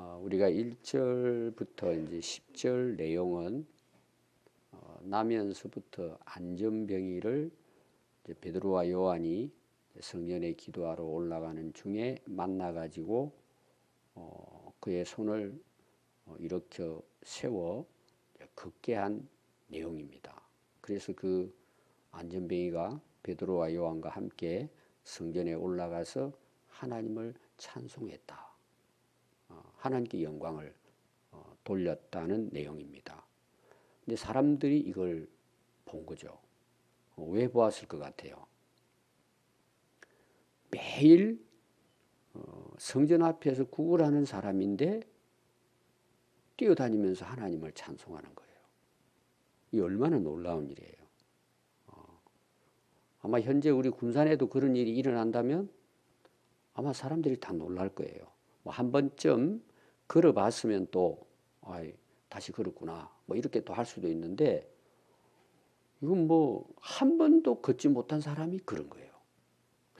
어, 우리가 1절부터 이제 10절 내용은 어, 나면서부터 안전병이를 베드로와 요한이 성전에 기도하러 올라가는 중에 만나 가지고 어, 그의 손을 어, 일으켜 세워 걷게 한 내용입니다. 그래서 그 안전뱅이가 베드로와 요한과 함께 성전에 올라가서 하나님을 찬송했다. 어, 하나님께 영광을 어, 돌렸다는 내용입니다. 근데 사람들이 이걸 본 거죠. 어, 왜 보았을 것 같아요? 매일 성전 앞에서 구걸하는 사람인데 뛰어다니면서 하나님을 찬송하는 거예요. 이 얼마나 놀라운 일이에요. 아마 현재 우리 군산에도 그런 일이 일어난다면 아마 사람들이 다 놀랄 거예요. 뭐 한 번쯤 걸어봤으면 또 아이, 다시 걸었구나 뭐 이렇게 또 할 수도 있는데 이건 뭐 한 번도 걷지 못한 사람이 그런 거예요.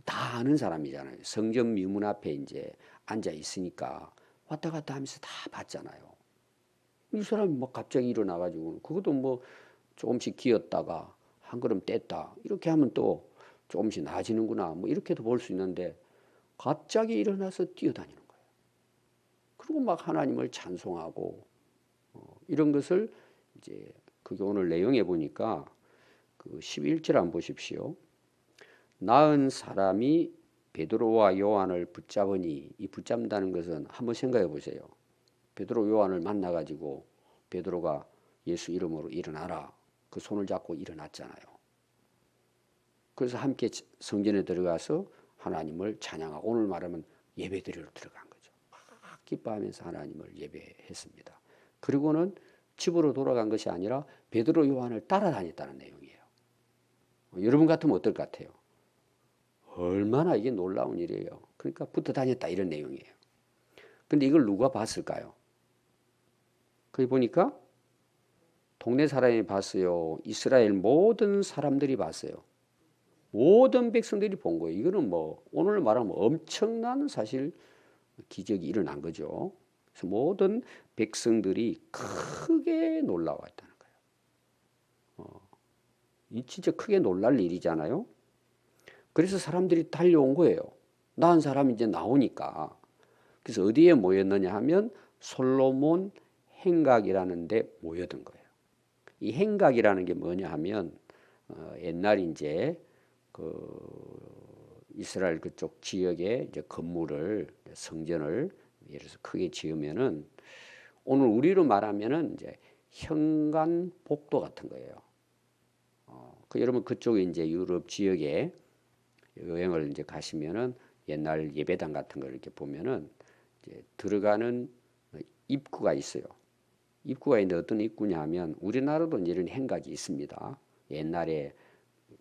다 아는 사람이잖아요. 성전 미문 앞에 이제 앉아 있으니까 왔다 갔다 하면서 다 봤잖아요. 이 사람이 뭐 갑자기 일어나가지고 그것도 뭐 조금씩 기었다가 한 걸음 뗐다 이렇게 하면 또 조금씩 나아지는구나 뭐 이렇게도 볼 수 있는데 갑자기 일어나서 뛰어다니는 그리고 막 하나님을 찬송하고 어, 이런 것을 이제 그게 오늘 내용에 보니까 그 11절 안 보십시오. 나은 사람이 베드로와 요한을 붙잡으니 이 붙잡는다는 것은 한번 생각해 보세요. 베드로 요한을 만나 가지고 베드로가 예수 이름으로 일어나라. 그 손을 잡고 일어났잖아요. 그래서 함께 성전에 들어가서 하나님을 찬양하고 오늘 말하면 예배드리러 들어간 기뻐하면서 하나님을 예배했습니다. 그리고는 집으로 돌아간 것이 아니라 베드로 요한을 따라다녔다는 내용이에요. 여러분 같으면 어떨 것 같아요? 얼마나 이게 놀라운 일이에요. 그러니까 붙어 다녔다 이런 내용이에요. 근데 이걸 누가 봤을까요? 거기 보니까 동네 사람이 봤어요. 이스라엘 모든 사람들이 봤어요. 모든 백성들이 본 거예요. 이거는 뭐 오늘 말하면 엄청난 사실 기적이 일어난 거죠. 그래서 모든 백성들이 크게 놀라웠다는 거예요. 어, 이 진짜 크게 놀랄 일이잖아요. 그래서 사람들이 달려온 거예요. 나은 사람이 이제 나오니까. 그래서 어디에 모였느냐 하면 솔로몬 행각이라는 데 모여든 거예요. 이 행각이라는 게 뭐냐 하면 어, 옛날 이제 그 이스라엘 그쪽 지역에 이제 건물을 성전을 예를 들어서 크게 지으면은 오늘 우리로 말하면은 이제 현관 복도 같은 거예요. 어, 그 여러분 그쪽에 이제 유럽 지역에 여행을 이제 가시면은 옛날 예배당 같은 걸 이렇게 보면은 이제 들어가는 입구가 있어요. 입구가 있는데 어떤 입구냐면 우리나라도 이런 행각이 있습니다. 옛날에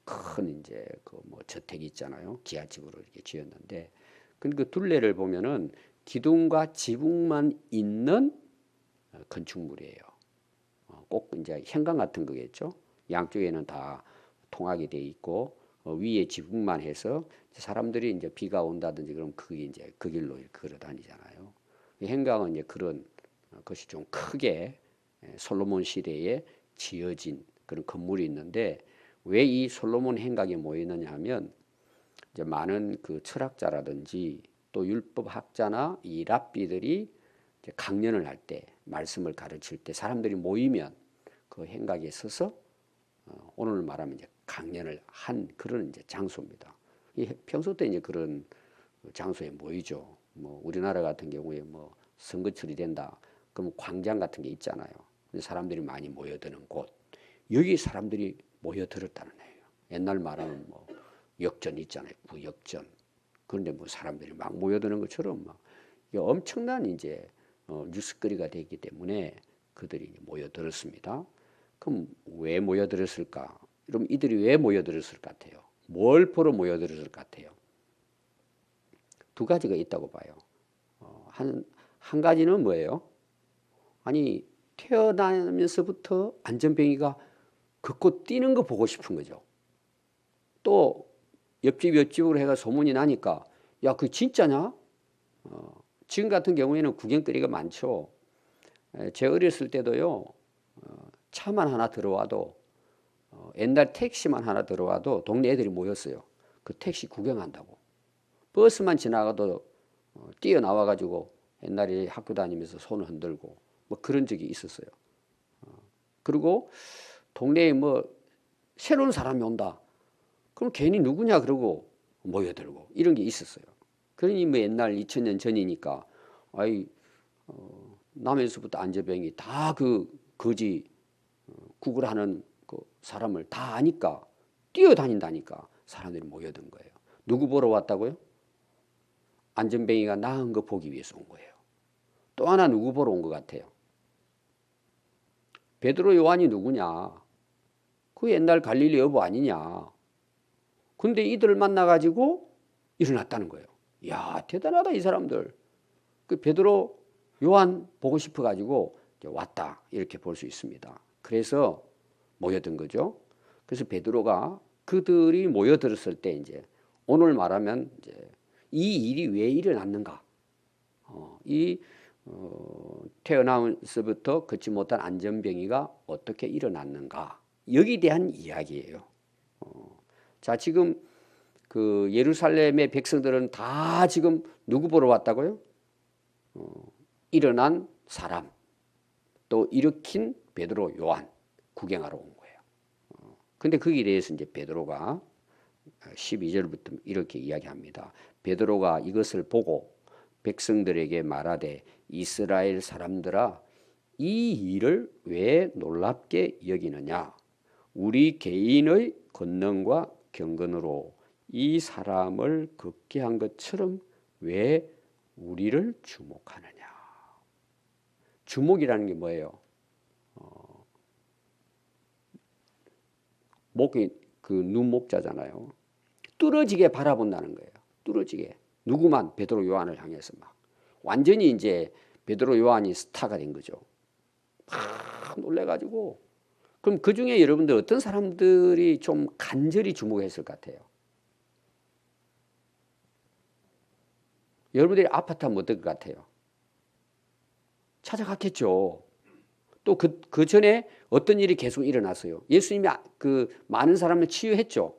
큰 이제 그 뭐 저택이 있잖아요. 기아집으로 이렇게 지었는데 그 둘레를 보면은 기둥과 지붕만 있는 건축물이에요. 어, 꼭 이제 현관 같은 거겠죠. 양쪽에는 다 통하게 돼 있고 어, 위에 지붕만 해서 사람들이 이제 비가 온다든지 그럼 그게 이제 그 길로 걸어 다니잖아요. 현강은 이제 그런 것이 좀 크게 솔로몬 시대에 지어진 그런 건물이 있는데 왜 이 솔로몬 행각에 모이느냐 하면 이제 많은 그 철학자라든지 또 율법 학자나 이 랍비들이 강연을 할 때 말씀을 가르칠 때 사람들이 모이면 그 행각에 서서 어, 오늘 말하면 이제 강연을 한 그런 이제 장소입니다. 이 평소 때 이제 그런 장소에 모이죠. 뭐 우리나라 같은 경우에 뭐 선거철이 된다. 그럼 광장 같은 게 있잖아요. 사람들이 많이 모여드는 곳. 여기 사람들이 모여들었다는 거예요. 옛날 말하면 뭐 역전 있잖아요. 구역전. 그런데 뭐 사람들이 막 모여드는 것처럼 막 엄청난 이제 어, 뉴스거리가 되기 때문에 그들이 모여들었습니다. 그럼 왜 모여들었을까? 그럼 이들이 왜 모여들었을 것 같아요? 뭘 보러 모여들었을 것 같아요? 두 가지가 있다고 봐요. 어, 한, 한 가지는 뭐예요? 아니 태어나면서부터 안전뱅이가 걷고 뛰는 거 보고 싶은 거죠. 또 옆집 옆집으로 해가 소문이 나니까 야 그 진짜냐? 어, 지금 같은 경우에는 구경거리가 많죠. 에, 제 어렸을 때도요. 어, 차만 하나 들어와도 어, 옛날 택시만 하나 들어와도 동네 애들이 모였어요. 그 택시 구경한다고. 버스만 지나가도 어, 뛰어나와 가지고 옛날에 학교 다니면서 손을 흔들고 뭐 그런 적이 있었어요. 어, 그리고 동네에 뭐 새로운 사람이 온다. 그럼 괜히 누구냐 그러고 모여들고 이런 게 있었어요. 그러니 뭐 옛날 2000년 전이니까 아이 어, 남에서부터 안재병이 다 그 거지 어, 구걸하는 그 사람을 다 아니까 뛰어다닌다니까 사람들이 모여든 거예요. 누구 보러 왔다고요? 안전뱅이가 나은 거 보기 위해서 온 거예요. 또 하나 누구 보러 온 것 같아요? 베드로 요한이 누구냐? 그 옛날 갈릴리 여보 아니냐? 근데 이들을 만나가지고 일어났다는 거예요. 야 대단하다 이 사람들. 그 베드로 요한 보고 싶어가지고 왔다 이렇게 볼 수 있습니다. 그래서 모여든 거죠. 그래서 베드로가 그들이 모여들었을 때 이제 오늘 말하면 이제 이 일이 왜 일어났는가? 어, 이 어, 태어나면서부터 걷지 못한 안전병이가 어떻게 일어났는가? 여기에 대한 이야기예요. 어, 자 지금 그 예루살렘의 백성들은 다 지금 누구 보러 왔다고요? 어, 일어난 사람 또 일으킨 베드로 요한 구경하러 온 거예요. 어, 근데 거기에 대해서 이제 베드로가 12절부터 이렇게 이야기합니다. 베드로가 이것을 보고 백성들에게 말하되 이스라엘 사람들아 이 일을 왜 놀랍게 여기느냐 우리 개인의 권능과 경건으로 이 사람을 걷게 한 것처럼 왜 우리를 주목하느냐 주목이라는 게 뭐예요? 어, 목이 그 눈목자잖아요. 뚫어지게 바라본다는 거예요. 뚫어지게 누구만 베드로 요한을 향해서 막 완전히 이제 베드로 요한이 스타가 된 거죠. 막 놀래가지고 그럼 그 중에 여러분들 어떤 사람들이 좀 간절히 주목했을 것 같아요. 여러분들이 아파트 하면 어떨 것 같아요? 찾아갔겠죠. 또 그, 그 전에 어떤 일이 계속 일어났어요. 예수님이 아- 그 많은 사람을 치유했죠.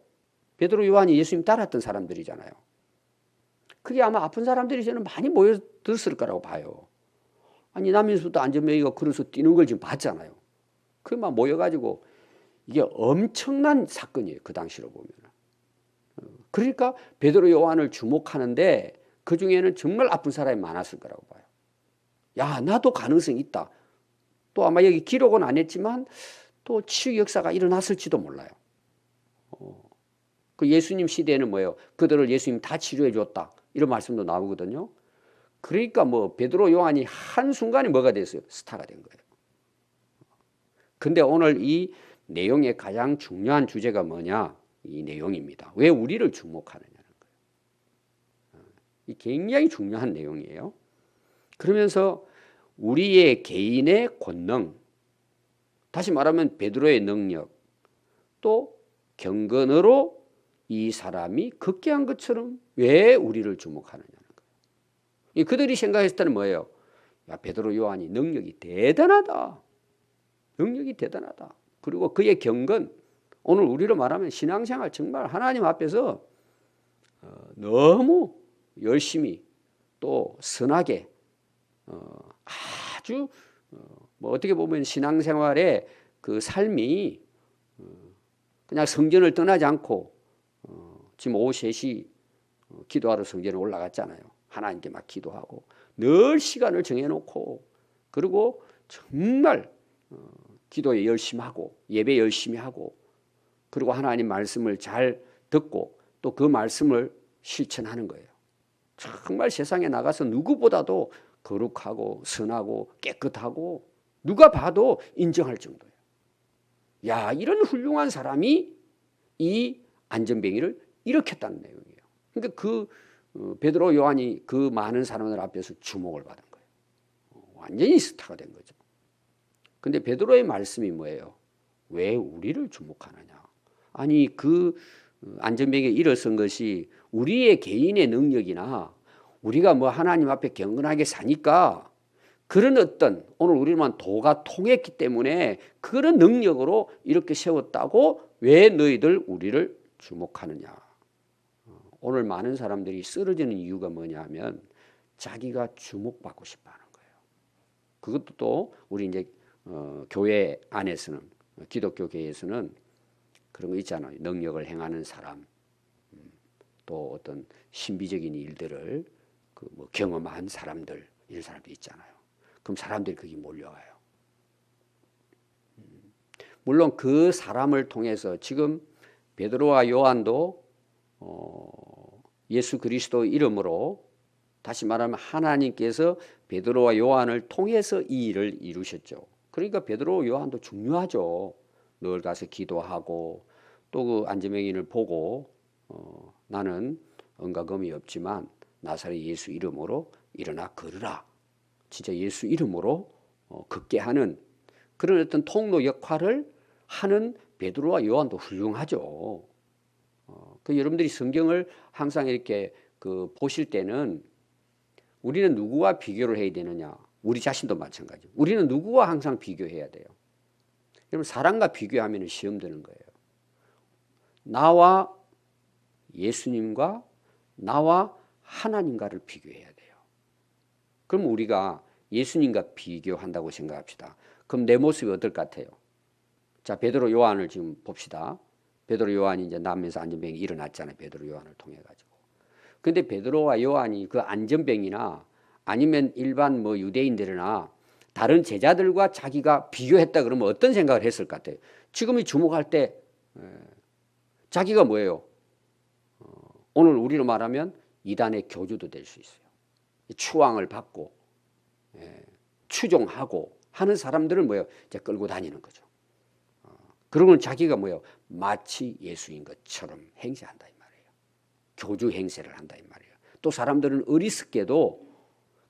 베드로 요한이 예수님 따랐던 사람들이잖아요. 그게 아마 아픈 사람들이 저는 많이 모여들었을 거라고 봐요. 아니 남인수도 안전명이가 그래서 뛰는 걸 지금 봤잖아요. 그만 모여가지고 이게 엄청난 사건이에요. 그 당시로 보면. 그러니까 베드로 요한을 주목하는데 그 중에는 정말 아픈 사람이 많았을 거라고 봐요. 야 나도 가능성이 있다. 또 아마 여기 기록은 안 했지만 또 치유 역사가 일어났을지도 몰라요. 어. 그 예수님 시대에는 뭐예요? 그들을 예수님 다 치료해 줬다. 이런 말씀도 나오거든요. 그러니까 뭐 베드로 요한이 한 순간에 뭐가 됐어요? 스타가 된 거예요. 근데 오늘 이 내용의 가장 중요한 주제가 뭐냐? 이 내용입니다. 왜 우리를 주목하느냐는 거예요. 이 굉장히 중요한 내용이에요. 그러면서 우리의 개인의 권능, 다시 말하면 베드로의 능력, 또 경건으로 이 사람이 극기한 것처럼 왜 우리를 주목하느냐는 거예요. 그들이 생각했을 때는 뭐예요? 야, 베드로 요한이 능력이 대단하다. 능력이 대단하다. 그리고 그의 경건, 오늘 우리로 말하면 신앙생활 정말 하나님 앞에서 어, 너무 열심히 또 선하게 어, 아주 어, 뭐 어떻게 보면 신앙생활의 그 삶이 어, 그냥 성전을 떠나지 않고 어, 지금 오후 3시 어, 기도하러 성전에 올라갔잖아요. 하나님께 막 기도하고 늘 시간을 정해놓고 그리고 정말 어, 기도에 열심히 하고 예배 열심히 하고 그리고 하나님 말씀을 잘 듣고 또 그 말씀을 실천하는 거예요. 정말 세상에 나가서 누구보다도 거룩하고 선하고 깨끗하고 누가 봐도 인정할 정도예요. 야, 이런 훌륭한 사람이 이 안전뱅이를 일으켰다는 내용이에요. 그러니까 그 어, 베드로 요한이 그 많은 사람들 앞에서 주목을 받은 거예요. 어, 완전히 스타가 된 거죠. 근데 베드로의 말씀이 뭐예요? 왜 우리를 주목하느냐? 아니 그 안전병에 일어선 것이 우리의 개인의 능력이나 우리가 뭐 하나님 앞에 경건하게 사니까 그런 어떤 오늘 우리만 도가 통했기 때문에 그런 능력으로 이렇게 세웠다고 왜 너희들 우리를 주목하느냐. 어, 오늘 많은 사람들이 쓰러지는 이유가 뭐냐면 자기가 주목받고 싶어 하는 거예요. 그것도 또 우리 이제 어, 교회 안에서는 기독교 교회에서는 그런 거 있잖아요. 능력을 행하는 사람, 음, 또 어떤 신비적인 일들을 그 뭐 경험한 사람들 이런 사람도 있잖아요. 그럼 사람들이 거기 몰려가요. 음, 물론 그 사람을 통해서 지금 베드로와 요한도 어, 예수 그리스도 이름으로 다시 말하면 하나님께서 베드로와 요한을 통해서 이 일을 이루셨죠. 그러니까 베드로 요한도 중요하죠. 늘 가서 기도하고 또 그 안지명인을 보고 어, 나는 은가금이 없지만 나사렛 예수 이름으로 일어나 걸으라. 진짜 예수 이름으로 어, 걷게 하는 그런 어떤 통로 역할을 하는 베드로와 요한도 훌륭하죠. 어, 그 여러분들이 성경을 항상 이렇게 그 보실 때는 우리는 누구와 비교를 해야 되느냐? 우리 자신도 마찬가지. 우리는 누구와 항상 비교해야 돼요. 여러분 사람과 비교하면 시험 드는 거예요. 나와 예수님과 나와 하나님과를 비교해야 돼요. 그럼 우리가 예수님과 비교한다고 생각합시다. 그럼 내 모습이 어떨 것 같아요? 자, 베드로 요한을 지금 봅시다. 베드로 요한이 이제 남에서 안전병이 일어났잖아요. 베드로 요한을 통해 가지고. 근데 베드로와 요한이 그 안전병이나 아니면 일반 뭐 유대인들이나 다른 제자들과 자기가 비교했다 그러면 어떤 생각을 했을 것 같아요? 지금이 주목할 때 에, 자기가 뭐예요? 어, 오늘 우리로 말하면 이단의 교주도 될 수 있어요. 추앙을 받고 예, 추종하고 하는 사람들을 뭐예요? 이제 끌고 다니는 거죠. 어, 그러면 자기가 뭐예요? 마치 예수인 것처럼 행세한다 이 말이에요. 교주 행세를 한다 이 말이에요. 또 사람들은 어리석게도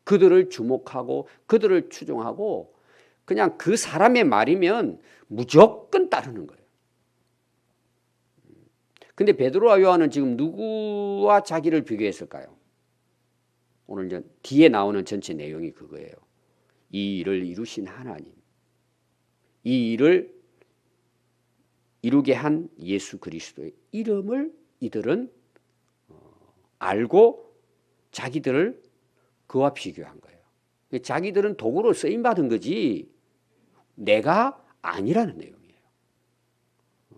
그들을 주목하고 그들을 추종하고 그냥 그 사람의 말이면 무조건 따르는 거예요. 근데 베드로와 요한은 지금 누구와 자기를 비교했을까요? 오늘 이제 뒤에 나오는 전체 내용이 그거예요. 이 일을 이루신 하나님, 이 일을 이루게 한 예수 그리스도의 이름을 이들은 어, 알고 자기들을 그와 비교한 거예요. 자기들은 도구로 쓰임 받은 거지 내가 아니라는 내용이에요. 어,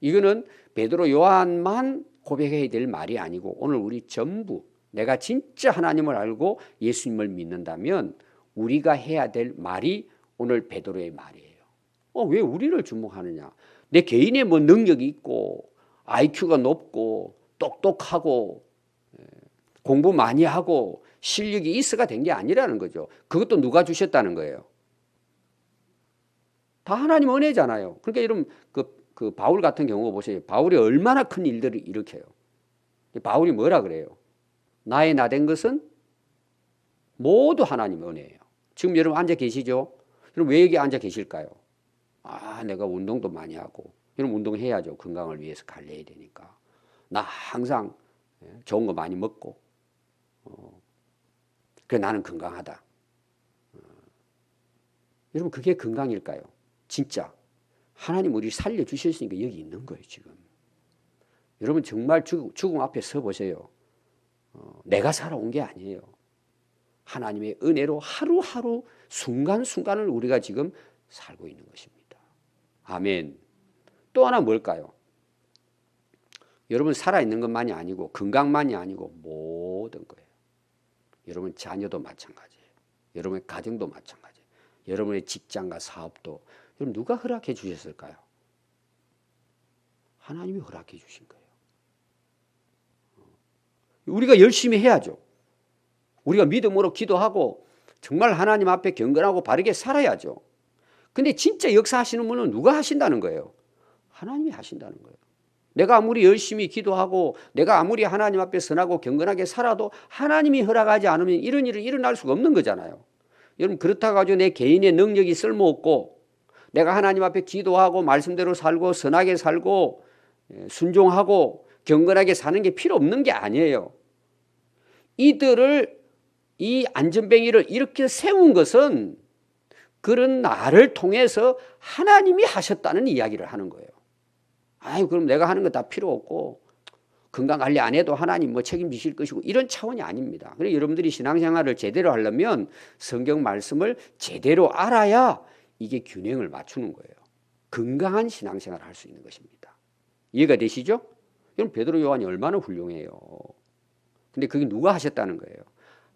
이거는 베드로 요한만 고백해야 될 말이 아니고 오늘 우리 전부 내가 진짜 하나님을 알고 예수님을 믿는다면 우리가 해야 될 말이 오늘 베드로의 말이에요. 어, 왜 우리를 주목하느냐? 내 개인의 뭐 능력이 있고 IQ가 높고 똑똑하고 예, 공부 많이 하고 실력이 있어가 된 게 아니라는 거죠. 그것도 누가 주셨다는 거예요. 다 하나님 은혜잖아요. 그러니까 여러분 그, 그 바울 같은 경우 보세요. 바울이 얼마나 큰 일들을 일으켜요. 바울이 뭐라 그래요? 나의 나 된 것은 모두 하나님 은혜예요. 지금 여러분 앉아 계시죠? 여러분 왜 여기 앉아 계실까요? 아, 내가 운동도 많이 하고. 여러분 운동해야죠. 건강을 위해서 관리해야 되니까. 나 항상 예, 좋은 거 많이 먹고. 어, 그래 나는 건강하다. 어. 여러분 그게 건강일까요? 진짜. 하나님 우리 살려 주셨으니까 여기 있는 거예요, 지금. 여러분 정말 죽, 죽음 앞에 서 보세요. 어, 내가 살아온 게 아니에요. 하나님의 은혜로 하루하루 순간순간을 우리가 지금 살고 있는 것입니다. 아멘. 또 하나 뭘까요? 여러분 살아있는 것만이 아니고 건강만이 아니고 모든 거예요. 여러분 자녀도 마찬가지예요. 여러분의 가정도 마찬가지예요. 여러분의 직장과 사업도 여러분 누가 허락해 주셨을까요? 하나님이 허락해 주신 거예요. 우리가 열심히 해야죠. 우리가 믿음으로 기도하고 정말 하나님 앞에 경건하고 바르게 살아야죠. 근데 진짜 역사하시는 분은 누가 하신다는 거예요? 하나님이 하신다는 거예요. 내가 아무리 열심히 기도하고 내가 아무리 하나님 앞에 선하고 경건하게 살아도 하나님이 허락하지 않으면 이런 일이 일어날 수가 없는 거잖아요. 여러분 그렇다고 가지고 내 개인의 능력이 쓸모없고 내가 하나님 앞에 기도하고 말씀대로 살고 선하게 살고 예, 순종하고 경건하게 사는 게 필요 없는 게 아니에요. 이들을 이 안전뱅이를 이렇게 세운 것은 그런 나를 통해서 하나님이 하셨다는 이야기를 하는 거예요. 아유, 그럼 내가 하는 거 다 필요 없고 건강 관리 안 해도 하나님 뭐 책임지실 것이고 이런 차원이 아닙니다. 그래서 여러분들이 신앙생활을 제대로 하려면 성경 말씀을 제대로 알아야 이게 균형을 맞추는 거예요. 건강한 신앙생활을 할 수 있는 것입니다. 이해가 되시죠? 그럼 베드로 요한이 얼마나 훌륭해요. 근데 그게 누가 하셨다는 거예요?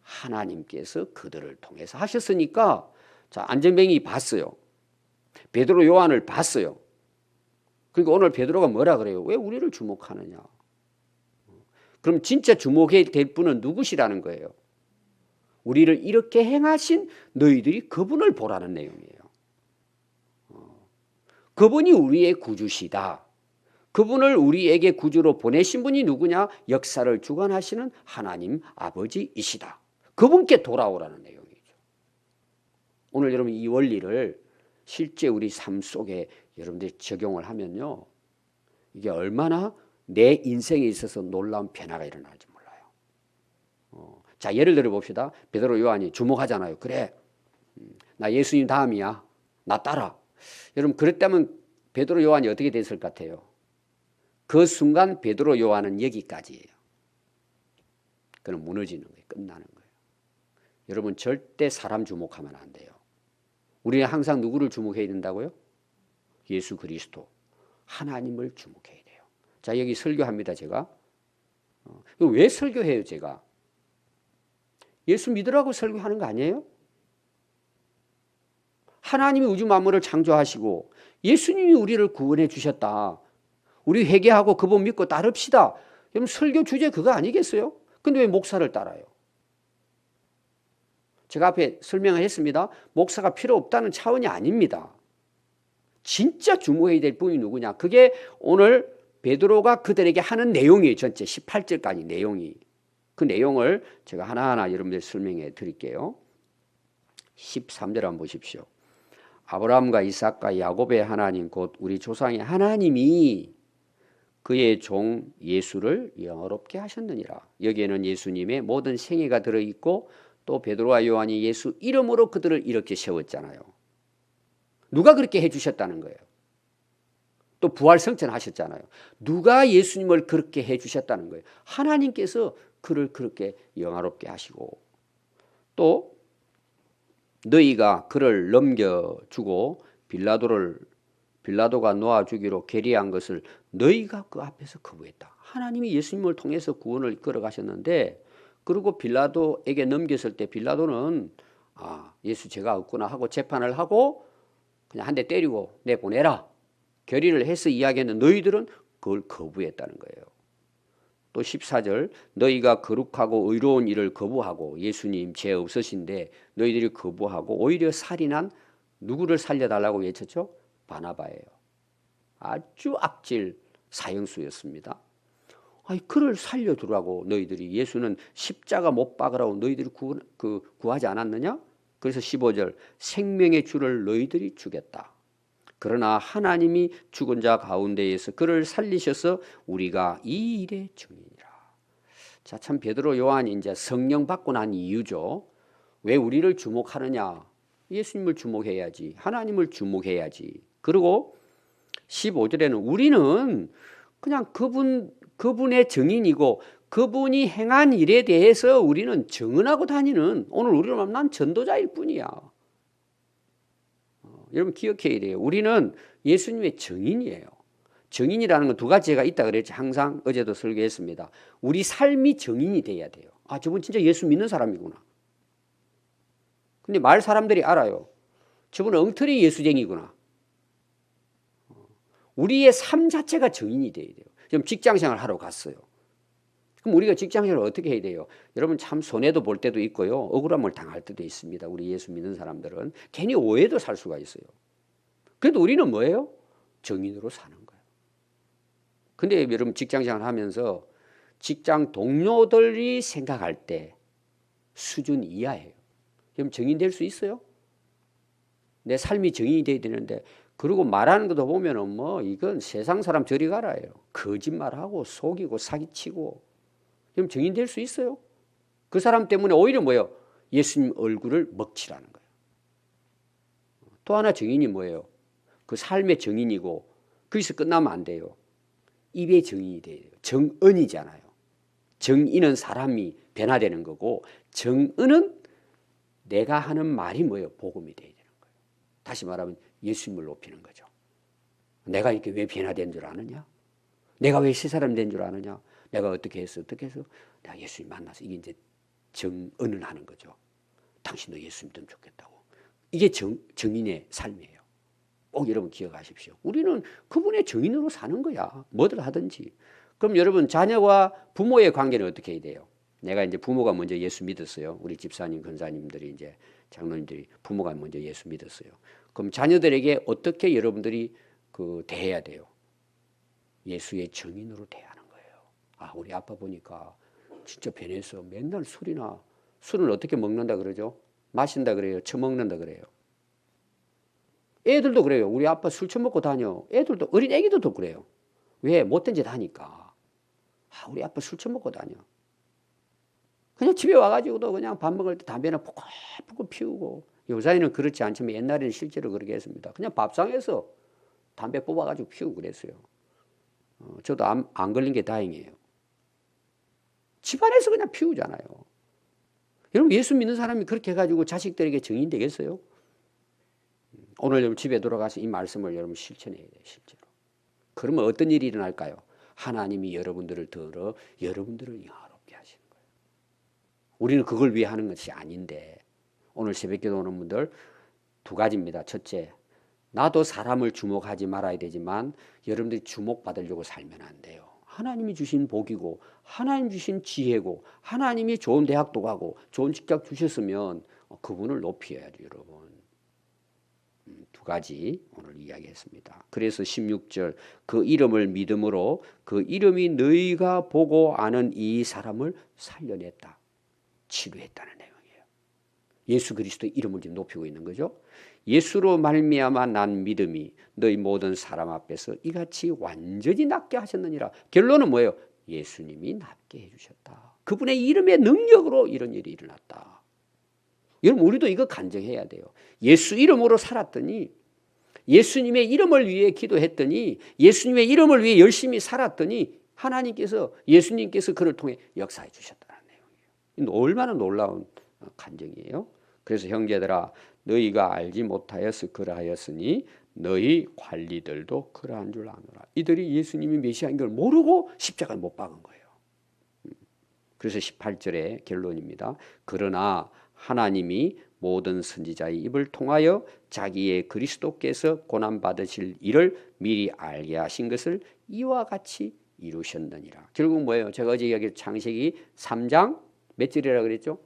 하나님께서 그들을 통해서 하셨으니까 자, 안전뱅이 봤어요. 베드로 요한을 봤어요. 그러니까 오늘 베드로가 뭐라 그래요? 왜 우리를 주목하느냐? 그럼 진짜 주목해야 될 분은 누구시라는 거예요? 우리를 이렇게 행하신 너희들이 그분을 보라는 내용이에요. 어. 그분이 우리의 구주시다. 그분을 우리에게 구주로 보내신 분이 누구냐? 역사를 주관하시는 하나님 아버지이시다. 그분께 돌아오라는 내용이죠. 오늘 여러분 이 원리를 실제 우리 삶 속에 여러분들이 적용을 하면요. 이게 얼마나 내 인생에 있어서 놀라운 변화가 일어날지 몰라요. 어, 자 예를 들어 봅시다. 베드로 요한이 주목하잖아요. 그래, 음, 나 예수님 다음이야. 나 따라. 여러분 그랬다면 베드로 요한이 어떻게 됐을 것 같아요? 그 순간 베드로 요한은 여기까지예요. 그는 무너지는 거예요. 끝나는 거예요. 여러분 절대 사람 주목하면 안 돼요. 우리는 항상 누구를 주목해야 된다고요? 예수 그리스도 하나님을 주목해야 돼요. 자 여기 설교합니다 제가. 어, 왜 설교해요 제가? 예수 믿으라고 설교하는 거 아니에요? 하나님이 우주 만물을 창조하시고 예수님이 우리를 구원해 주셨다. 우리 회개하고 그분 믿고 따릅시다. 여러분 설교 주제 그거 아니겠어요? 근데 왜 목사를 따라요? 제가 앞에 설명을 했습니다. 목사가 필요 없다는 차원이 아닙니다. 진짜 주목해야 될 분이 누구냐? 그게 오늘 베드로가 그들에게 하는 내용이에요. 전체 18절까지 내용이. 그 내용을 제가 하나하나 여러분들 설명해 드릴게요. 13절 한번 보십시오. 아브라함과 이삭과 야곱의 하나님 곧 우리 조상의 하나님이 그의 종 예수를 영어롭게 하셨느니라. 여기에는 예수님의 모든 생애가 들어 있고 또 베드로와 요한이 예수 이름으로 그들을 이렇게 세웠잖아요. 누가 그렇게 해 주셨다는 거예요? 또 부활 성천하셨잖아요. 누가 예수님을 그렇게 해 주셨다는 거예요? 하나님께서 그를 그렇게 영화롭게 하시고 또 너희가 그를 넘겨주고 빌라도를 빌라도가 놓아주기로 계리한 것을 너희가 그 앞에서 거부했다. 하나님이 예수님을 통해서 구원을 걸어가셨는데 그리고 빌라도에게 넘겼을 때 빌라도는 아 예수 죄가 없구나 하고 재판을 하고 그냥 한 대 때리고 내보내라 결의를 해서 이야기했는데 너희들은 그걸 거부했다는 거예요. 또 14절 너희가 거룩하고 의로운 일을 거부하고 예수님 죄 없으신데 너희들이 거부하고 오히려 살인한 누구를 살려달라고 외쳤죠? 바나바예요. 아주 악질 사형수였습니다. 아니 그를 살려두라고 너희들이 예수는 십자가 못 박으라고 너희들이 구, 그, 구하지 않았느냐? 그래서 15절 생명의 주를 너희들이 주겠다. 그러나 하나님이 죽은 자 가운데에서 그를 살리셔서 우리가 이 일의 증인이라. 자, 참 베드로 요한이 이제 성령 받고 난 이유죠. 왜 우리를 주목하느냐? 예수님을 주목해야지. 하나님을 주목해야지. 그리고 15절에는 우리는 그냥 그분 그분의 증인이고 그분이 행한 일에 대해서 우리는 증언하고 다니는 오늘 우리로 말하면 난 전도자일 뿐이야. 어, 여러분 기억해야 돼요. 우리는 예수님의 증인이에요. 증인이라는 건 두 가지가 있다 그랬지. 항상 어제도 설교했습니다. 우리 삶이 증인이 돼야 돼요. 아, 저분 진짜 예수 믿는 사람이구나. 근데 말 사람들이 알아요. 저분은 엉터리 예수쟁이구나. 어, 우리의 삶 자체가 증인이 돼야 돼요. 지금 직장 생활 하러 갔어요. 그럼 우리가 직장 생활을 어떻게 해야 돼요? 여러분 참 손해도 볼 때도 있고요. 억울함을 당할 때도 있습니다. 우리 예수 믿는 사람들은 괜히 오해도 살 수가 있어요. 그래도 우리는 뭐예요? 정인으로 사는 거예요. 근데 여러분 직장 생활 하면서 직장 동료들이 생각할 때 수준 이하예요. 그럼 정인 될 수 있어요? 내 삶이 정인이 돼야 되는데 그리고 말하는 것도 보면은 뭐 이건 세상 사람 저리 가라요. 거짓말하고 속이고 사기치고 그럼 증인될 수 있어요? 그 사람 때문에 오히려 뭐예요? 예수님 얼굴을 먹칠하는 거예요. 또 하나 정인이 뭐예요? 그 삶의 정인이고 거기서 끝나면 안 돼요. 입의 정인이 돼요. 정은이잖아요. 정인은 사람이 변화되는 거고 정은은 내가 하는 말이 뭐예요? 복음이 돼야 되는 거예요. 다시 말하면 예수님을 높이는 거죠. 내가 이렇게 왜 변화된 줄 아느냐? 내가 왜 새 사람 된 줄 아느냐? 내가 어떻게 해서 어떻게 해서 내가 예수님 만나서 이게 이제 정언을 하는 거죠. 당신도 예수 믿으면 좋겠다고. 이게 정, 정인의 삶이에요. 꼭 여러분 기억하십시오. 우리는 그분의 정인으로 사는 거야. 뭐들 하든지. 그럼 여러분 자녀와 부모의 관계는 어떻게 해야 돼요? 내가 이제 부모가 먼저 예수 믿었어요. 우리 집사님, 근사님들이 이제 장로님들이 부모가 먼저 예수 믿었어요. 그럼 자녀들에게 어떻게 여러분들이 그 대해야 돼요? 예수의 정인으로 거예요. 아, 우리 아빠 보니까 진짜 변해서 맨날 술이나 술을 어떻게 먹는다 그러죠? 마신다 그래요. 처먹는다 그래요. 애들도 그래요. 우리 아빠 술 처먹고 다녀. 애들도 어린 애기들도 그래요. 왜 못된 짓 하니까. 아, 우리 아빠 술 처먹고 다녀. 그냥 집에 와가지고도 그냥 밥 먹을 때 담배나 푹푹 피우고 요새는 그렇지 않지만 옛날에는 실제로 그렇게 했습니다. 그냥 밥상에서 담배 뽑아가지고 피우고 그랬어요. 어, 저도 안, 안 걸린 게 다행이에요. 집안에서 그냥 피우잖아요. 여러분 예수 믿는 사람이 그렇게 해가지고 자식들에게 증인 되겠어요? 오늘 여러분 집에 돌아가서 이 말씀을 여러분 실천해야 돼요, 실제로. 그러면 어떤 일이 일어날까요? 하나님이 여러분들을 들어 여러분들을 영화롭게 하시는 거예요. 우리는 그걸 위해 하는 것이 아닌데 오늘 새벽기도 오는 분들 두 가지입니다. 첫째, 나도 사람을 주목하지 말아야 되지만 여러분들이 주목받으려고 살면 안 돼요. 하나님이 주신 복이고 하나님 주신 지혜고 하나님이 좋은 대학도 가고 좋은 직장 주셨으면 그분을 높여야죠, 여러분. 음, 두 가지 오늘 이야기했습니다. 그래서 16절 그 이름을 믿음으로 그 이름이 너희가 보고 아는 이 사람을 살려냈다. 치료했다는 내용이에요. 예수 그리스도의 이름을 지금 높이고 있는 거죠. 예수로 말미암아 난 믿음이 너희 모든 사람 앞에서 이같이 완전히 낫게 하셨느니라. 결론은 뭐예요? 예수님이 낫게 해주셨다. 그분의 이름의 능력으로 이런 일이 일어났다. 여러분 우리도 이거 간증해야 돼요. 예수 이름으로 살았더니 예수님의 이름을 위해 기도했더니 예수님의 이름을 위해 열심히 살았더니 하나님께서 예수님께서 그를 통해 역사해 주셨다는 내용이에요. 얼마나 놀라운 간증이에요. 그래서 형제들아 너희가 알지 못하여서 그러하였으니 너희 관리들도 그러한 줄 아노라. 이들이 예수님이 메시아인 걸 모르고 십자가를 못 박은 거예요. 그래서 18절의 결론입니다. 그러나 하나님이 모든 선지자의 입을 통하여 자기의 그리스도께서 고난 받으실 일을 미리 알게 하신 것을 이와 같이 이루셨느니라. 결국 뭐예요? 제가 어제 이야기한 창세기 3장 몇 절이라 그랬죠?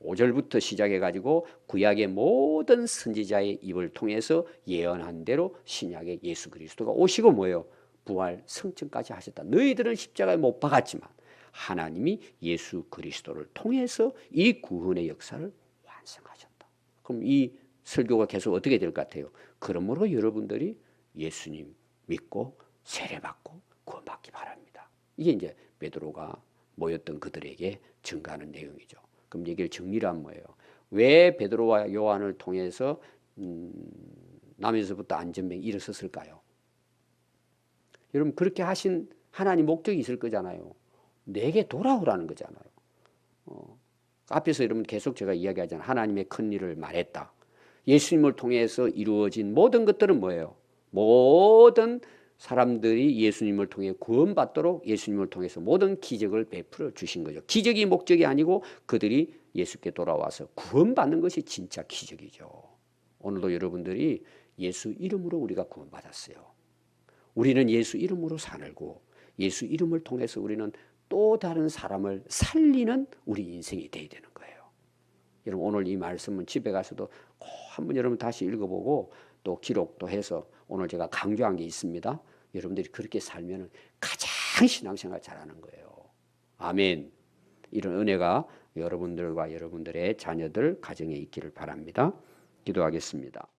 15절부터 시작해 가지고 구약의 모든 선지자의 입을 통해서 예언한 대로 신약의 예수 그리스도가 오시고 뭐예요? 부활 성천까지 하셨다. 너희들은 십자가에 못 박았지만 하나님이 예수 그리스도를 통해서 이 구원의 역사를 완성하셨다. 그럼 이 설교가 계속 어떻게 될 것 같아요? 그러므로 여러분들이 예수님 믿고 세례받고 구원받기 바랍니다. 이게 이제 베드로가 모였던 그들에게 증가하는 내용이죠. 그럼 얘기를 하면 뭐예요? 왜 베드로와 요한을 통해서 음, 남에서부터 안전병이 일어섰을까요? 여러분 그렇게 하신 하나님 목적이 있을 거잖아요. 내게 돌아오라는 거잖아요. 어, 앞에서 여러분 계속 제가 이야기하잖아요. 하나님의 큰 일을 말했다. 예수님을 통해서 이루어진 모든 것들은 뭐예요? 모든 사람들이 예수님을 통해 구원받도록 예수님을 통해서 모든 기적을 베풀어 주신 거죠. 기적이 목적이 아니고 그들이 예수께 돌아와서 구원받는 것이 진짜 기적이죠. 오늘도 여러분들이 예수 이름으로 우리가 구원받았어요. 우리는 예수 이름으로 살고 예수 이름을 통해서 우리는 또 다른 사람을 살리는 우리 인생이 되어야 되는 거예요. 여러분 오늘 이 말씀은 집에 가서도 꼭 한번 여러분 다시 읽어보고 또 기록도 해서 오늘 제가 강조한 게 있습니다. 여러분들이 그렇게 살면 가장 신앙생활 잘하는 거예요. 아멘. 이런 은혜가 여러분들과 여러분들의 자녀들 가정에 있기를 바랍니다. 기도하겠습니다.